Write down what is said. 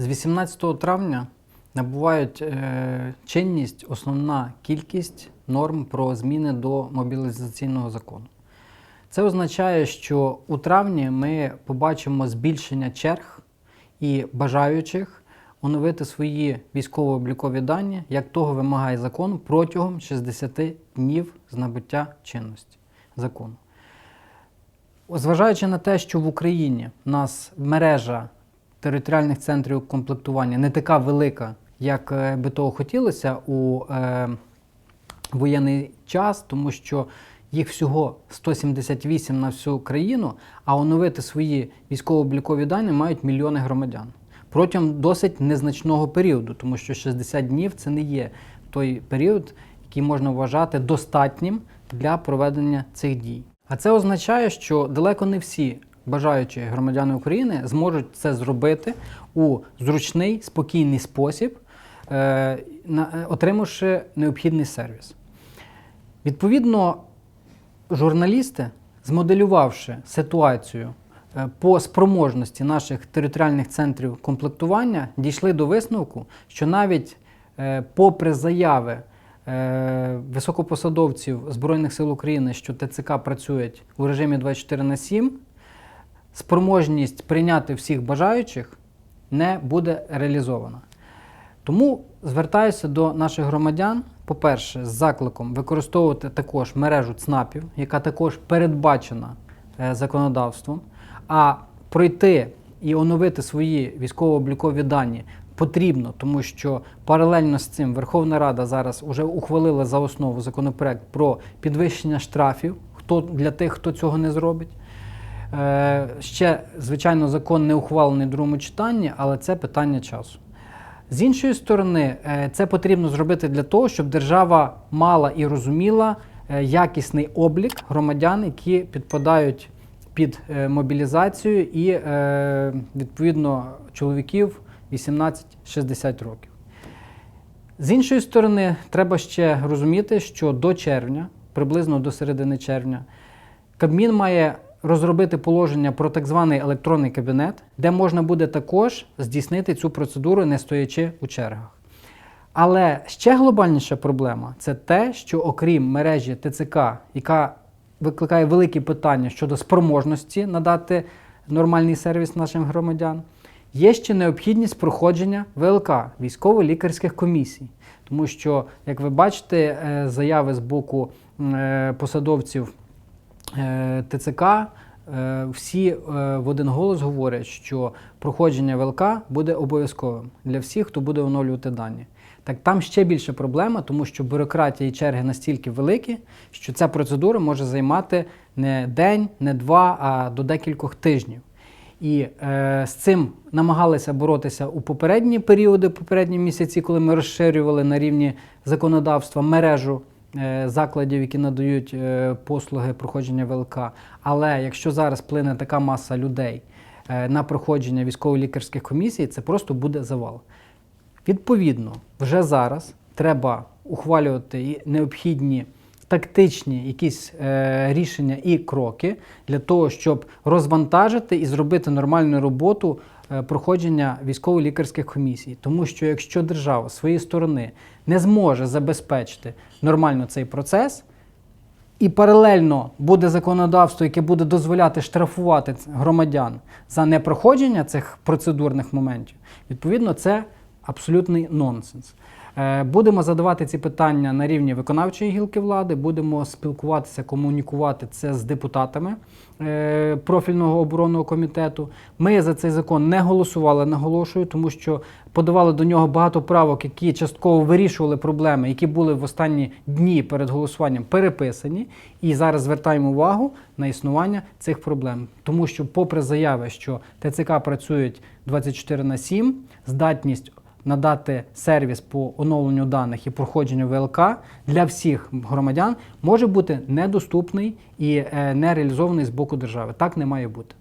З 18 травня набувають е, чинність основна кількість норм про зміни до мобілізаційного закону. Це означає, що у травні ми побачимо збільшення черг і бажаючих оновити свої військово-облікові дані, як того вимагає закон, протягом 60 днів з набуття чинності закону. Зважаючи на те, що в Україні в нас мережа територіальних центрів комплектування не така велика, як е, би того хотілося у е, воєнний час, тому що їх всього 178 на всю країну, а оновити свої військово-облікові дані мають мільйони громадян протягом досить незначного періоду, тому що 60 днів це не є той період, який можна вважати достатнім для проведення цих дій. А це означає, що далеко не всі бажаючі громадяни України зможуть це зробити у зручний, спокійний спосіб, е, е, отримавши необхідний сервіс. Відповідно, журналісти, змоделювавши ситуацію е, по спроможності наших територіальних центрів комплектування, дійшли до висновку, що навіть попри заяви високопосадовців Збройних сил України, що ТЦК працюють у режимі 24 на 7, спроможність прийняти всіх бажаючих не буде реалізована. Тому звертаюся до наших громадян, по-перше, з закликом використовувати також мережу ЦНАПів, яка також передбачена е, законодавством, а пройти і оновити свої військово-облікові дані потрібно, тому що паралельно з цим Верховна Рада зараз вже ухвалила за основу законопроект про підвищення штрафів хто, для тих, хто цього не зробить. Е, Ще, звичайно, закон не ухвалений в другому читанні, але це питання часу. З іншої сторони, е, це потрібно зробити для того, щоб держава мала і розуміла е, якісний облік громадян, які підпадають під мобілізацію, і відповідно чоловіків 18-60 років. З іншої сторони, треба ще розуміти, що до червня, приблизно до середини червня, Кабмін має розробити положення про так званий електронний кабінет, де можна буде також здійснити цю процедуру, не стоячи у чергах. Але ще глобальніша проблема це те, що окрім мережі ТЦК, яка викликає великі питання щодо спроможності надати нормальний сервіс нашим громадян, є ще необхідність проходження ВЛК військово-лікарських комісій. Тому що, як ви бачите, е, заяви з боку е, посадовців ТЦК, е, всі е, в один голос говорять, що проходження ВЛК буде обов'язковим для всіх, хто буде оновлювати дані. Так там ще більша проблема, тому що бюрократія і черги настільки великі, що ця процедура може займати не день, не два, а до декількох тижнів. І е, з цим намагалися боротися у попередні періоди, попередні місяці, коли ми розширювали на рівні законодавства мережу е, закладів, які надають е, послуги проходження ВЛК. Але якщо зараз плине така маса людей е, на проходження військово-лікарських комісій, це просто буде завал. Відповідно, вже зараз треба ухвалювати необхідні тактичні якісь е, рішення і кроки для того, щоб розвантажити і зробити нормальну роботу е, проходження військово-лікарських комісій. Тому що якщо держава з своєї сторони не зможе забезпечити нормально цей процес, і паралельно буде законодавство, яке буде дозволяти штрафувати громадян за непроходження цих процедурних моментів, відповідно, це абсолютний нонсенс. Е, Будемо задавати ці питання на рівні виконавчої гілки влади, будемо спілкуватися, комунікувати це з депутатами е, профільного оборонного комітету. Ми за цей закон не голосували, наголошую, тому що подавали до нього багато правок, які частково вирішували проблеми, які були в останні дні перед голосуванням переписані. І зараз звертаємо увагу на існування цих проблем. Тому що, попри заяви, що ТЦК працюють 24 на 7, здатність надати сервіс по оновленню даних і проходженню ВЛК для всіх громадян може бути недоступний і е, не реалізований з боку держави. Так не має бути.